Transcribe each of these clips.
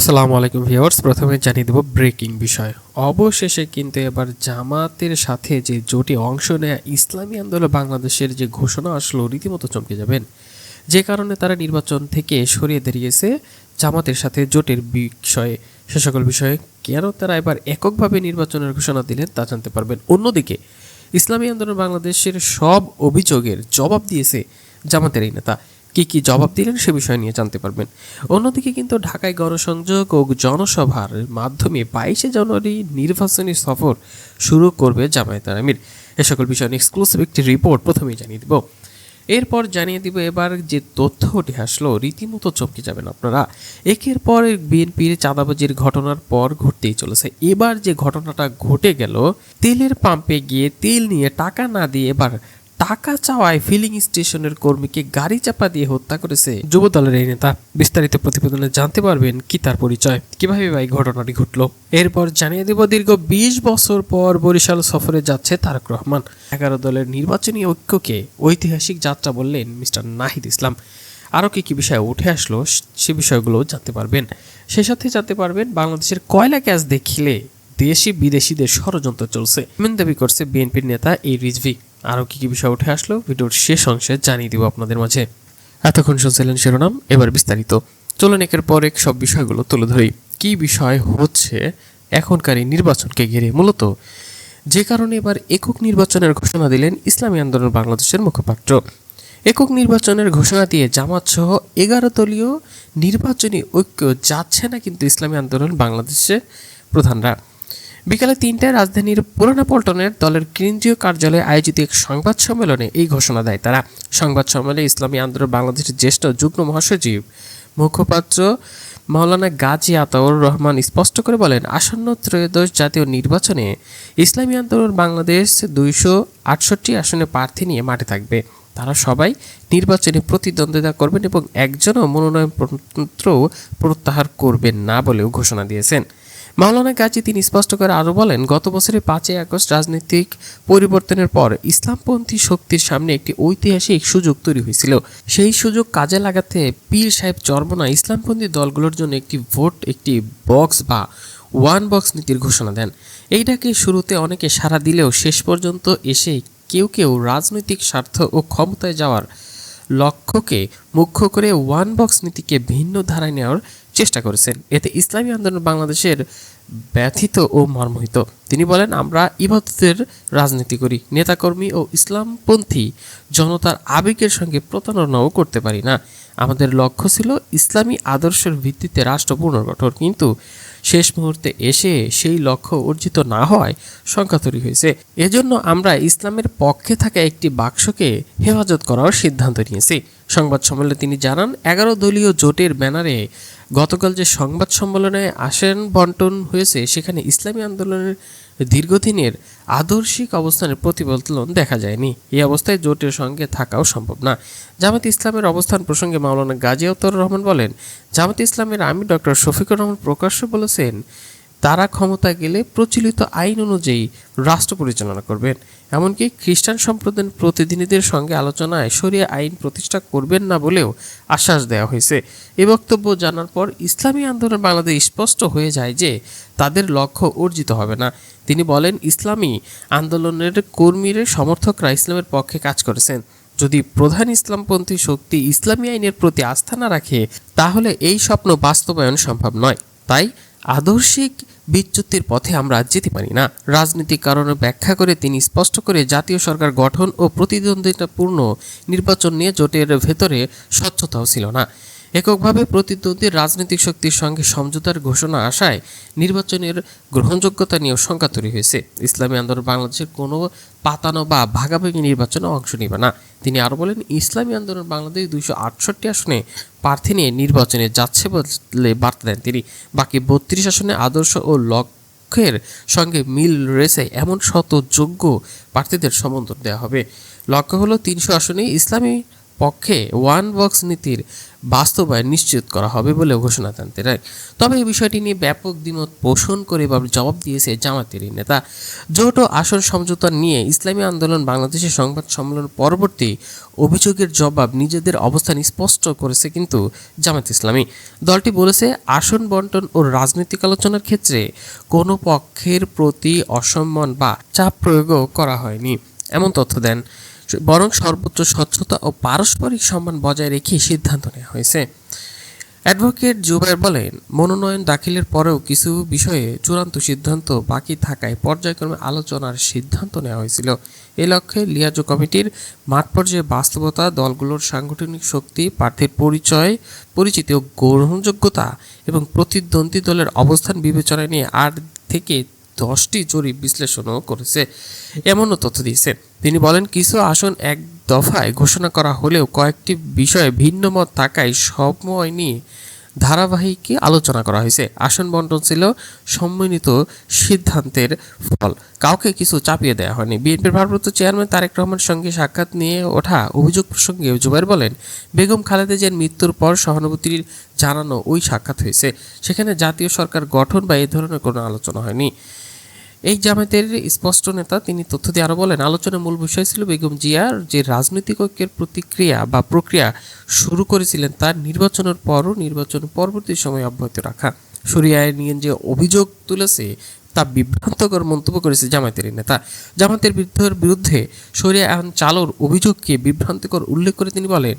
আসসালামু আলাইকুম ভিউয়ার্স, প্রথমে জানিয়ে দেব ব্রেকিং বিষয়। অবশেষে কিন্তু এবার জামাতের সাথে যে জোটে অংশ নেয়া ইসলামী আন্দোলন বাংলাদেশের যে ঘোষণা আসলো, রীতিমতো চমকে যাবেন। যে কারণে তারা নির্বাচন থেকে সরিয়ে দাঁড়িয়েছে জামাতের সাথে জোটের বিষয়ে। সে সকল বিষয়ে কেন তারা এবার এককভাবে নির্বাচনের ঘোষণা দিলেন তা জানতে পারবেন। অন্যদিকে, ইসলামী আন্দোলন বাংলাদেশের সব অভিযোগের জবাব দিয়েছে জামাতের এই নেতা। কি কি জবাব দিলেন সে বিষয় নিয়ে জানতে পারবেন। অন্যদিকে কিন্তু ঢাকায় গণসংযোগ ও জনসভার মাধ্যমে বাইশে জানুয়ারি নির্বাচনী সফর শুরু করবে জামায়াত আমির। এ সকল বিষয় এক্সক্লুসিভ একটি রিপোর্ট প্রথমেই জানিয়ে দিব। এরপর জানিয়ে দিব এবার যে তথ্য উঠে আসলো, রীতিমতো চমকে যাবেন আপনারা। একের পর বিএনপির চাঁদাবাজির ঘটনার পর ঘটতেই চলেছে। এবার যে ঘটনাটা ঘটে গেল, তেলের পাম্পে গিয়ে তেল নিয়ে টাকা না দিয়ে এবার টাকা চাওয়ায় ফিলিং স্টেশনের কর্মীকে গাড়ি চাপা দিয়ে হত্যা করেছে। যুব দলের এই নেতা বিস্তারিত প্রতিবেদনে জানতে পারবেন কি তার পরিচয়। কীভাবে ভাই ঘটনাটি ঘটলো? এরপর জানিয়ে দেব, দীর্ঘ বিশ বছর পর বরিশাল সফরে যাচ্ছে তারক রহমান। এগারো দলের নির্বাচনী ঐক্যকে ঐতিহাসিক যাত্রা বললেন মিস্টার নাহিদ ইসলাম। আরও কি কী বিষয় উঠে আসলো সে বিষয়গুলো জানতে পারবেন। সে সাথে জানতে পারবেন, বাংলাদেশের কয়লা গ্যাস দেখিলে দেশি বিদেশিদের ষড়যন্ত্র চলছে। দাবি করছে বিএনপির নেতা এই রিজভি। আরও কি কী বিষয় উঠে আসলো ভিডিওর শেষ অংশে জানিয়ে দিব আপনাদের মাঝে। এতক্ষণ শুনছিলেন শিরোনাম, এবার বিস্তারিত। চলুন একের পর এক সব বিষয়গুলো তুলে ধরি। কী বিষয় হচ্ছে এখনকার এই নির্বাচনকে ঘিরে? মূলত যে কারণে এবার একক নির্বাচনের ঘোষণা দিলেন ইসলামী আন্দোলন বাংলাদেশের মুখপাত্র। একক নির্বাচনের ঘোষণা দিয়ে জামাত সহ এগারো দলীয় নির্বাচনী ঐক্য যাচ্ছে না কিন্তু ইসলামী আন্দোলন বাংলাদেশের প্রধানরা। বিকালে তিনটায় রাজধানীর পুরানা পল্টনের দলের কেন্দ্রীয় কার্যালয়ে আয়োজিত এক সংবাদ সম্মেলনে এই ঘোষণা দেয় তারা। সংবাদ সম্মেলনে ইসলামী আন্দোলন বাংলাদেশের জ্যেষ্ঠ যুগ্ম মহাসচিব, মুখপাত্র মাওলানা গাজী আতাউর রহমান স্পষ্ট করে বলেন, আসন্ন ত্রয়োদশ জাতীয় নির্বাচনে ইসলামী আন্দোলন বাংলাদেশ দুইশো আটষট্টি আসনে প্রার্থী নিয়ে মাঠে থাকবে। তারা সবাই নির্বাচনে প্রতিদ্বন্দ্বিতা করবেন এবং একজনও মনোনয়নপত্র প্রত্যাহার করবেন না বলেও ঘোষণা দিয়েছেন। মাওলানা গাজী তিনি স্পষ্ট করে আরও বলেন, গত বছরের পাঁচই আগস্ট রাজনৈতিক পরিবর্তনের পর ইসলামপন্থী শক্তির সামনে একটি ঐতিহাসিক সুযোগ তৈরি হয়েছিল। সেই সুযোগ কাজে লাগাতে পীর সাহেব চর্মনা ইসলামপন্থী দলগুলোর জন্য একটি ভোট, একটি বক্স বা ওয়ান বক্স নীতির ঘোষণা দেন। এইটাকে শুরুতে অনেকে সাড়া দিলেও শেষ পর্যন্ত এসে কেউ কেউ রাজনৈতিক স্বার্থ ও ক্ষমতায় যাওয়ার লক্ষ্যকে মুখ্য করে ওয়ান বক্স নীতিকে ভিন্ন ধারায় নেওয়ার চেষ্টা করেছেন। এতে ইসলামী আন্দোলন বাংলাদেশের ব্যথিত ও মর্মহিত। তিনি বলেন, আমরা ইবাদতের রাজনীতি করি, নেতাকর্মী ও ইসলামপন্থী জনতার আবেগের সঙ্গে প্রতারণাও করতে পারি না। আমাদের লক্ষ্য ছিল ইসলামী আদর্শের ভিত্তিতে রাষ্ট্র পুনর্গঠন। কিন্তু শেষ মুহূর্তে এসে সেই লক্ষ্য অর্জিত না হয় শঙ্কা তৈরি হয়েছে। এজন্য আমরা ইসলামের পক্ষে থাকা একটি বাক্সকে হেফাজত করার সিদ্ধান্ত নিয়েছি। সংবাদ সম্মেলনে তিনি জানান, এগারো দলীয় জোটের ব্যানারে গতকাল যে সংবাদ সম্মেলনে আসেন বন্টন হয়েছে, সেখানে ইসলামী আন্দোলনের দীর্ঘদিনের আদর্শিক অবস্থানের প্রতিফলন দেখা যায়নি। এই অবস্থায় জোটের সঙ্গে থাকাও সম্ভব না। জামাত ইসলামের অবস্থান প্রসঙ্গে মাওলানা গাজিয়াউতর রহমান বলেন, জামাত ইসলামের আমি ডক্টর শফিকুর রহমান প্রকাশ্য বলেছেন তারা ক্ষমতা গেলে প্রচলিত আইন অনুযায়ী রাষ্ট্র পরিচালনা করবেন। এমনকি খ্রিস্টান সম্প্রদায়ের প্রতিনিধিদের সঙ্গে আলোচনায় সরিয়ে আইন প্রতিষ্ঠা করবেন না বলেও আশ্বাস দেওয়া হয়েছে। এ বক্তব্য জানার পর ইসলামী আন্দোলন বাংলাদেশ স্পষ্ট হয়ে যায় যে তাদের লক্ষ্য অর্জিত হবে না। তিনি বলেন, ইসলামী আন্দোলনের কর্মীর সমর্থকরা ইসলামের পক্ষে কাজ করেছেন। যদি প্রধান ইসলামপন্থী শক্তি ইসলামী আইনের প্রতি আস্থা না রাখে, তাহলে এই স্বপ্ন বাস্তবায়ন সম্ভব নয়। তাই আদর্শিক বিচ্যুতির পথে আমরা যেতে পারি না। রাজনৈতিক কারণে ব্যাখ্যা করে তিনি স্পষ্ট করে জাতীয় সরকার গঠন ও প্রতিদ্বন্দ্বিতাপূর্ণ নির্বাচন নিয়ে জোটের ভেতরে স্বচ্ছতাও ছিল না। এককভাবে প্রতিদ্বন্দ্বী রাজনৈতিক শক্তির সঙ্গে সমঝোতার ঘোষণা আসায় নির্বাচনের গ্রহণযোগ্যতা নিয়েও শঙ্কা তৈরি হয়েছে। ইসলামী আন্দোলন বাংলাদেশের কোনো পাতানো বা ভাগাভাগি নির্বাচনে অংশ নেবে না। তিনি আরও বলেন, ইসলামী আন্দোলন বাংলাদেশ দুইশো আটষট্টি আসনে প্রার্থী নিয়ে নির্বাচনে যাচ্ছে বলে বার্তা দেন তিনি। বাকি বত্রিশ আসনে আদর্শ ও লক্ষ্যের সঙ্গে মিল রয়েছে এমন শত যোগ্য প্রার্থীদের সমন্বয় দেওয়া হবে। লক্ষ্য হলো, তিনশো আসনে ইসলামী পক্ষে ওয়ান বক্স নীতির বাস্তবায়ন নিশ্চিত করা হবে বলে ঘোষণা দেন তিনি তবে এই বিষয়টি নিয়ে ব্যাপক দ্বিমত পোষণ করে বা জবাব দিয়েছে জামাতের নেতা। জোট ও আসন সমঝোতা নিয়ে ইসলামী আন্দোলন বাংলাদেশের সংবাদ সম্মেলন পরবর্তী অভিযোগের জবাব নিজেদের অবস্থান স্পষ্ট করেছে কিন্তু জামাত ইসলামী। দলটি বলেছে, আসন বন্টন ও রাজনৈতিক আলোচনার ক্ষেত্রে কোনো পক্ষের প্রতি অসম্মান বা চাপ প্রয়োগও করা হয়নি। এমন তথ্য দেন বরং সর্বোচ্চ স্বচ্ছতা ও পারস্পরিক সম্মান বজায় রেখে সিদ্ধান্ত নেওয়া হয়েছে। অ্যাডভোকেট জুবাইর বলেন, মনোনয়ন দাখিলের পরেও কিছু বিষয়ে চূড়ান্ত সিদ্ধান্ত বাকি থাকায় পর্যায়ক্রমে আলোচনার সিদ্ধান্ত নেওয়া হয়েছিল। এ লক্ষ্যে লিয়াজো কমিটির মাঠ পর্যায়ে বাস্তবতা, দলগুলোর সাংগঠনিক শক্তি, প্রার্থীর পরিচয়, পরিচিতি ও গ্রহণযোগ্যতা এবং প্রতিদ্বন্দ্বী দলের অবস্থান বিবেচনায় নিয়ে আট থেকে দশটি জরিপ বিশ্লেষণও করেছে। এমনও তথ্য দিয়েছেন তিনি বলেন, কিছু আসন এক দফায় ঘোষণা করা হলেও কয়েকটি বিষয়ে ভিন্ন মত থাকায় সময় নিয়ে ধারাবাহিকে আলোচনা করা হয়েছে। আসন বন্টন ছিল সম্মিলিত সিদ্ধান্তের ফল। কাউকে কিছু চাপিয়ে দেওয়া হয়নি। বিএনপির ভারপ্রাপ্ত চেয়ারম্যান তারেক রহমানের সঙ্গে সাক্ষাৎ নিয়ে ওঠা অভিযোগ প্রসঙ্গে জুবাইর বলেন, বেগম খালেদা জিয়ার মৃত্যুর পর সহানুভূতির জানানো ওই সাক্ষাৎ হয়েছে। সেখানে জাতীয় সরকার গঠন বা এ ধরনের কোনো আলোচনা হয়নি। এই জামায়াতের স্পষ্ট নেতা, তিনি তথ্য দিয়ে আরও বলেন আলোচনার মূল বিষয় ছিল বেগম জিয়ার যে রাজনৈতিক ঐক্যের প্রতিক্রিয়া বা প্রক্রিয়া শুরু করেছিলেন তার নির্বাচনের পরও নির্বাচন পরবর্তী সময় অব্যাহত রাখা। সরিয়ায় নিয়ে যে অভিযোগ তুলেছে, তা বিভ্রান্তকর মন্তব্য করেছে জামায়াতের নেতা। জামায়াতের বিরুদ্ধে সরিয়া আইন চালুর অভিযোগকে বিভ্রান্তিকর উল্লেখ করে তিনি বলেন,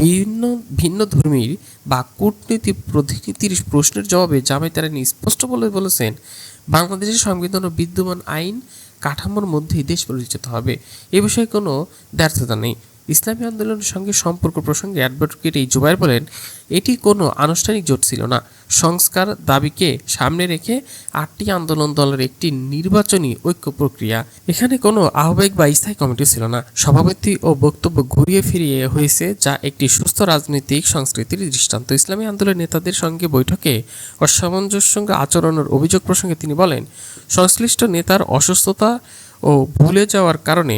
ভিন্ন ভিন্ন ধর্মীর বা কূটনীতি প্রতিনীতির প্রশ্নের জবাবে জামায়াতের আইন স্পষ্ট বলে বলেছেন বাংলাদেশের সংবিধান ও বিদ্যমান আইন কাঠামোর মধ্যেই দেশ পরিচিত হবে। এ বিষয়ে কোনো ব্যর্থতা নেই। ইসলামী আন্দোলনের সঙ্গে সম্পর্ক প্রসঙ্গে অ্যাডভোকেট এই জুবাইর বলেন, এটি কোনো আনুষ্ঠানিক জোট ছিল না। সংস্কার দাবিকে সামনে রেখে আটটি আন্দোলন দলের একটি নির্বাচনী ঐক্য প্রক্রিয়া। এখানে কোনো আহ্বায়ক বা স্থায়ী কমিটি ছিল না। সভাপতি ও বক্তব্য ঘুরিয়ে ফিরিয়ে হয়েছে যা একটি সুস্থ রাজনৈতিক সংস্কৃতির দৃষ্টান্ত। ইসলামী আন্দোলনের নেতাদের সঙ্গে বৈঠকে অসামঞ্জস্য আচরণের অভিযোগ প্রসঙ্গে তিনি বলেন, সংশ্লিষ্ট নেতার অসুস্থতা ও ভুলে যাওয়ার কারণে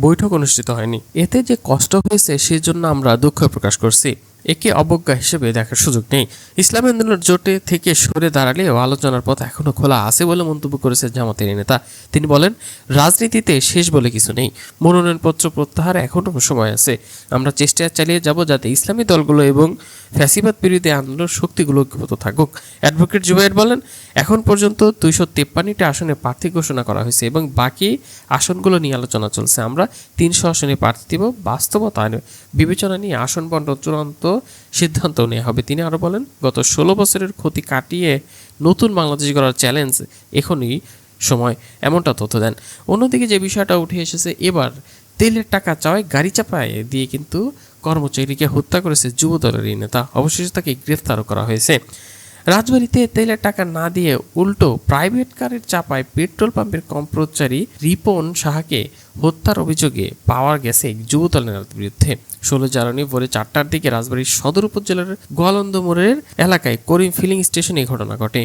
বৈঠক অনুষ্ঠিত হয়নি। এতে যে কষ্ট হয়েছে সেজন্য আমরা দুঃখ প্রকাশ করছি। একে অবজ্ঞা হিসেবে দেখার সুযোগ নেই। ইসলামী আন্দোলনের জোটে থেকে সরে দাঁড়ালেও আলোচনার পথ এখনও খোলা আছে বলে মন্তব্য করেছে জামাতের নেতা। তিনি বলেন, রাজনীতিতে শেষ বলে কিছু নেই। মনোনয়নপত্র প্রত্যাহার এখনও সময় আছে। আমরা চেষ্টা চালিয়ে যাব যাতে ইসলামী দলগুলো এবং ফ্যাসিবাদ বিরোধী আন্দোলন শক্তিগুলো ঐক্যবদ্ধ থাকুক। অ্যাডভোকেট জুবাইর বলেন, এখন পর্যন্ত দুইশো তেপ্পান্নটি আসনে প্রার্থী ঘোষণা করা হয়েছে এবং বাকি আসনগুলো নিয়ে আলোচনা চলছে। আমরা তিনশো আসনে প্রার্থী দিব বাস্তবতা বিবেচনা নিয়ে আসন বন্টন চূড়ান্ত সিদ্ধান্ত নেওয়া হবে। তিনি আরও বলেন, গত ষোলো বছরের ক্ষতি কাটিয়ে নতুন বাংলাদেশ গড়ার চ্যালেঞ্জ এখনই সময়, এমনটা তথ্য দেন। অন্যদিকে যে বিষয়টা উঠে এসেছে, এবার তেলের টাকা চাওয়ায় গাড়ি চাপায় দিয়ে কিন্তু কর্মচারীকে হত্যা করেছে যুব দলের নেতা। অবশেষে তাকে গ্রেফতারও করা হয়েছে। রাজবাড়িতে তেলের টাকা না দিয়ে উল্টো প্রাইভেট কারের চাপায় পেট্রোল পাম্পের কর্মচারী রিপন সাহাকে হত্যার অভিযোগে পাওয়া গেছে এক নেতার বিরুদ্ধে। ষোলো জানুয়ারি ভোরে চারটার দিকে রাজবাড়ির সদর উপজেলার গোয়ালন্দ মোড়ের এলাকায় করিম ফিলিং স্টেশনে ঘটনা ঘটে।